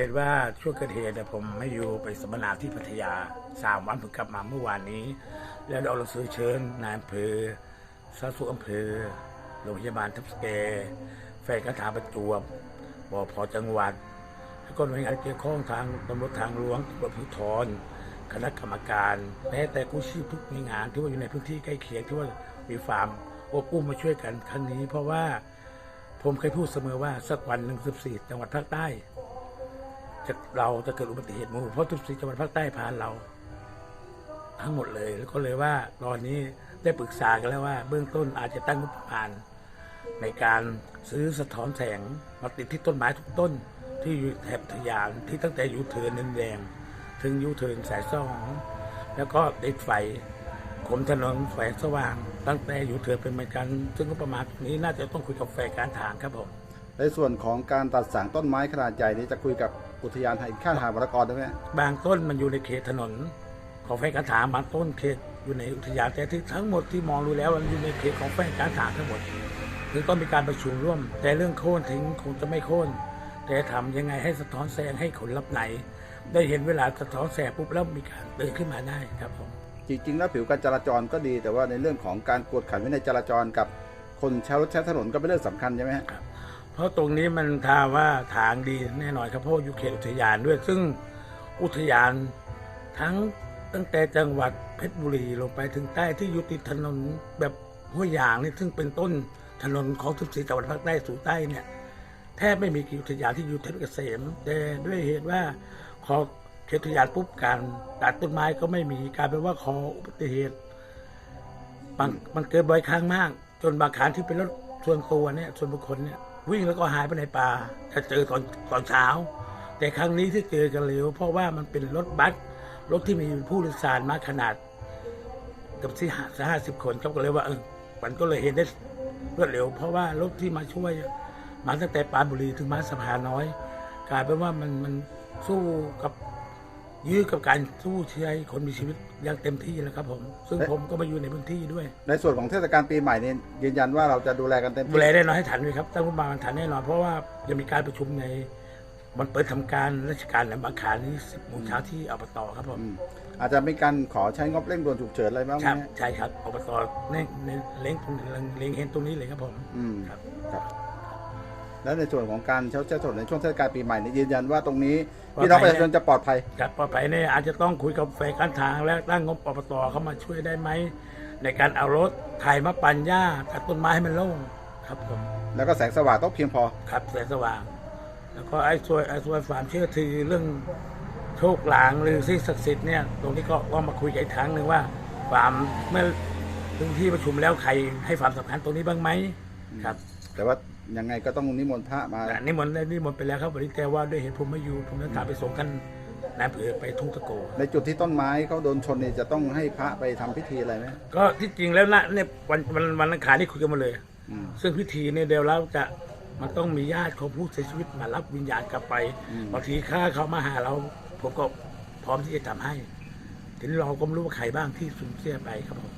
เหตุว่าช่วงเกิดเหตุเนี่ยผมไม่อยู่ไปสัมมนาที่พัทยาสามวันเพิ่งกลับมาเมื่อวานนี้ แล้วเราซื้อเชิญนายอำเภอสาสุอำเภอโรงพยาบาลทับสแกแฟนกระถางประจวบปพจังหวัด แล้วก็หน่วยงานเกี่ยวข้องทางตำรวจทางหลวงตำรวจภูธรคณะกรรมการแม้แต่กู้ชีพทุกหน่วยงานที่ว่าอยู่ในพื้นที่ใกล้เคียงที่ว่ามีฟาร์มอบอุ้มมาช่วยกันครั้งนี้ เพราะว่าผมเคยพูดเสมอว่าสักวันหนึ่งสิบสี่จังหวัดภาคใต้ จะเราจะเกิดอุบัติเหตุหมู่เพราะทุกสี่จังหวัดภาคใต้ผ่านเรา ทั้งหมดเลยแล้วก็เลยว่าตอนนี้ได้ปรึกษากันแล้วว่า เบื้องต้นอาจจะตั้งงบประมาณในการซื้อสะท้อนแสงมาติดที่ต้นไม้ทุกต้น ที่อยู่แถบทยานที่ตั้งแต่ยูเทิร์นนินแดง ถึงยูเทิร์นสายสองแล้วก็ติดไฟขมถนนไฟสว่าง ตั้งแต่อยู่เทิร์นเป็นเหมือนกัน ซึ่งงบประมาณตรงนี้น่าจะต้องคุยกับแฟนการทางครับผมในส่วนของการตัดสางต้นไม้ขนาดใหญ่นี้จะคุยกับ อุทยานแห่งชาติหาดวรรณกรได้ไหมบางต้นมันอยู่ในเขตถนนของแฟนการถางบางต้นเขตอยู่ในอุทยานแต่ที่ทั้งหมดที่มองดูแล้วมันอยู่ในเขตของแฟนการถางทั้งหมดถึงต้องมีการประชุมร่วม แต่เรื่องโค่นถึงคงจะไม่โค่นแต่ทำยังไงให้สะท้อนแสงให้คนรับไหน ได้เห็นเวลาสะท้อนแสงปุ๊บแล้วมีการเดินขึ้นมาได้ครับผมจริงๆแล้วผิวการจราจรก็ดี แต่ว่าในเรื่องของการกวดขันวินัยจราจรกับคนใช้รถใช้ถนนก็เป็นเรื่องสำคัญใช่ไหมฮะ เพราะตรงนี้มันทาว่าทางดีแน่นอนครับเพราะว่อยู่เขตอุทยานด้วย ซึ่งอุทยานทั้งตั้งแต่จังหวัดเพชรบุรีลงไปถึงใต้ที่อยู่ติดถนนแบบห้วยยางนี่ซึ่งเป็นต้นถนนของทุกสีจังหวัดภาคใต้สู่ใต้เนี่ยแทบไม่มีกี่อุทยานที่อยู่เทพเกษมแต่ด้วยเหตุว่าขอเขตอุทยานปุ๊บการตัดต้นไม้ก็ไม่มีกลารเป็นว่าขออุบัติเหตุมันมันเกิดบ่อยครั้งมาก จนบางครั้งที่เป็นรถส่วนตัวเนี่ยส่วนบุคคลเนี่ย วิ่งแล้วก็หายไปในป่าจะเจอตอนตอนเช้า แต่ครั้งนี้ที่เจอกันเร็วเพราะว่ามันเป็นรถบัสรถที่มีผู้โดยสารมากขนาดกับที่ห้าสิบคนเขาก็เลยว่าเออมันก็เลยเห็นได้รวดเร็ว เพราะว่ารถที่มาช่วยมาตั้งแต่ปานบุรีถึงมาสะพานน้อย กลายเป็นว่ามันมันสู้กับ ยื้อกับการสู้เชียร์ให้คนมีชีวิตอย่างเต็มที่แล้วครับผม ซึ่งผมก็มาอยู่ในพื้นที่ด้วย ในส่วนของเทศกาลปีใหม่นี้ยืนยันว่าเราจะดูแลกันเต็มดูที่แลแน่นอนให้ทันเลยครับตั้งรัฐบาลทันแน่นอนเพราะว่าจะมีการประชุมในวันเปิดทำการราชการในบางขานี้สิบโมงเช้าที่อบตครับผมอืมอาจจะมีการขอใช้งบเร่งด่วนฉุกเฉินอะไรบ้างไหมครับฮะใช่ครับอบตเน้นเน้นเล้งตรงเล้งเห็นตรงนี้เลยครับผมอืมครับครับ แล้วในส่วนของการเช่าเช่าถนนในช่วงเทศกาลปีใหม่นี้ยืนยันว่าตรงนี้พี่น้องประชาชนจะปลอดภัย ครับปลอดภัยเนี่ยอาจจะต้องคุยกับฝ่ายการทางและตั้งงบอบตเข้ามาช่วยได้ไหมในการเอารถไถมาปั่นหญ้าตัดต้นไม้ให้มันโล่งครับผมแล้วก็แสงสว่างต้องเพียงพอครับแสงสว่าง แล้วก็ไอ้ส่วนไอ้ส่วนความเชื่อถือเรื่องโชคลางหรือสิ่งศักดิ์สิทธิ์เนี่ยตรงนี้ก็ต้องมาคุยกันอีกครั้งหนึ่งว่าความเมื่อถึงที่ประชุมแล้วใครให้ความสำคัญตรงนี้บ้างไหมครับ แต่ว่ายังไงก็ต้องนิมนต์พระมาแต่นิมนต์ได้นิมนต์ไปแล้วครับวันนี้แต่ว่าด้วยเหตุผมไม่อยู่ผมจะถามไปส่งกันนายอำเภอไปทุ่งตะโก ในจุดที่ต้นไม้เขาโดนชนนี่จะต้องให้พระไปทำพิธีอะไรไหม ก็ที่จริงแล้วนะเนี่ยวันวันวันอังคารนี่คุยกันมาเลย อืมซึ่งพิธีเนี่ยเดี๋ยวเราจะมันต้องมีญาติของผู้เสียชีวิตมารับวิญญาณกลับไปอืม บางทีข้าเขามาหาเรา ผมก็พร้อมที่จะทำให้ทีนี้เราก็ไม่รู้ว่าใครบ้างที่สูญเสียไปครับผม